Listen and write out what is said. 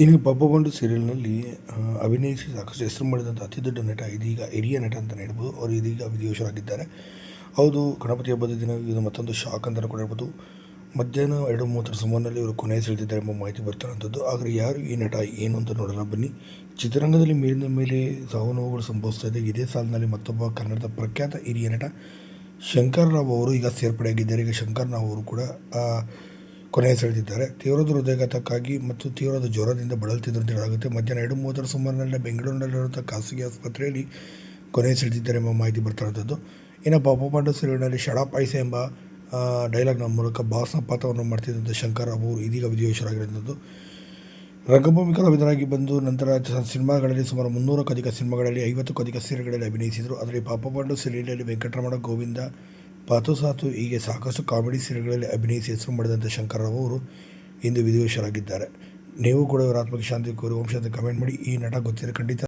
ಇನ್ನು ಪಬ್ಬ ಬಂಡು ಸೀರಿಯಲ್ನಲ್ಲಿ ಅಭಿನಯಿಸಿ ಸಾಕಷ್ಟು ಹೆಸರು ಮಾಡಿದಂಥ ಅತಿ ದೊಡ್ಡ ನಟ, ಇದೀಗ ಹಿರಿಯ ನಟ ಅಂತ ಹೇಳ್ಬೋದು. ಅವರು ಇದೀಗ ವಿಧಿವಶರಾಗಿದ್ದಾರೆ ಹೌದು, ಗಣಪತಿ ಹಬ್ಬದ ದಿನ ಇದು ಮತ್ತೊಂದು ಶಾಕ್ ಅಂತಲೂ ಕೂಡ ಹೇಳ್ಬೋದು. ಮಧ್ಯಾಹ್ನ ಎರಡು ಮೂವತ್ತರ ಸುಮಾರಿನಲ್ಲಿ ಇವರು ಕೊನೆ ಸೆಳೆದಿದ್ದಾರೆ ಎಂಬ ಮಾಹಿತಿ ಬರ್ತಾರಂಥದ್ದು ಆದರೆ ಯಾರು ಈ ನಟ ಏನು ಅಂತ ನೋಡೋಣ ಬನ್ನಿ. ಚಿತ್ರರಂಗದಲ್ಲಿ ಮೇಲಿನ ಮೇಲೆ ಸಾವು ನೋವುಗಳು ಸಂಭವಿಸ್ತಾ ಇದೆ. ಇದೇ ಸಾಲಿನಲ್ಲಿ ಮತ್ತೊಬ್ಬ ಕನ್ನಡದ ಪ್ರಖ್ಯಾತ ಹಿರಿಯ ನಟ ಶಂಕರ್ ರಾವ್ ಅವರು ಈಗ ಸೇರ್ಪಡೆಯಾಗಿದ್ದಾರೆ. ಈಗ ಶಂಕರ್ ರಾವ್ ಅವರು ಕೂಡ ಆ, ಕೊನೆ ಸೆಳೆದಿದ್ದಾರೆ ತೀವ್ರದ ಹೃದಯಘಾತಕ್ಕಾಗಿ ಮತ್ತು ತೀವ್ರದ ಜ್ವರದಿಂದ ಅಂತ ಹೇಳಲಾಗುತ್ತೆ ಮಧ್ಯಾಹ್ನ ಎರಡು ಮೂವತ್ತರ ಸುಮಾರಿನಲ್ಲಿ ಬೆಂಗಳೂರಿನಲ್ಲಿರುವಂಥ ಖಾಸಗಿ ಆಸ್ಪತ್ರೆಯಲ್ಲಿ ಕೊನೆಯ ಸೆಳೆದಿದ್ದಾರೆ ಎಂಬ ಮಾಹಿತಿ ಬರ್ತಾರಂಥದ್ದು ಇನ್ನು ಪಾಪು ಸೀರಿಯಲ್ನಲ್ಲಿ ಶಡಾ ಪಾಯಸ ಎಂಬ ಡೈಲಾಗ್ನ ಮೂಲಕ ಬಾಸ್ನ ಪಾತ್ರವನ್ನು ಮಾಡ್ತಿದ್ದಂಥ ಶಂಕರ್ ಅವರು ಇದೀಗ ವಿಧಿವಶರಾಗಿರುವಂಥದ್ದು ರಂಗಭೂಮಿ ಕಲಾವಿದರಾಗಿ ಬಂದು ನಂತರ ಸಿನಿಮಾಗಳಲ್ಲಿ ಸುಮಾರು ಮುನ್ನೂರಕ್ಕೂ ಅಧಿಕ ಸಿನಿಮಾಗಳಲ್ಲಿ ಐವತ್ತಕ್ಕೂ ಅಧಿಕ ಸೀರೆಗಳಲ್ಲಿ ಅಭಿನಯಿಸಿದರು. ಅದರಲ್ಲಿ ಪಾಪ ಪಾಂಡು ಸೀರಿಯಲಲ್ಲಿ ವೆಂಕಟರಮಣ ಗೋವಿಂದ ಪಾತು ಸಾತು ಹೀಗೆ ಸಾಕಷ್ಟು ಕಾಮಿಡಿ ಸೀರೆಗಳಲ್ಲಿ ಅಭಿನಯಿಸಿ ಹೆಸರು ಮಾಡಿದಂಥ ಶಂಕರರಾವ್ ಅವರು ಇಂದು ವಿಧಿವಶರಾಗಿದ್ದಾರೆ. ನೀವು ಕೂಡ ಇವರ ಆತ್ಮಕ್ಕೆ ಶಾಂತಿ ಕೋರಿ ವಂಶದ ಕಮೆಂಟ್ ಮಾಡಿ ಈ ನಟ ಗೊತ್ತಿರೋ ಖಂಡಿತ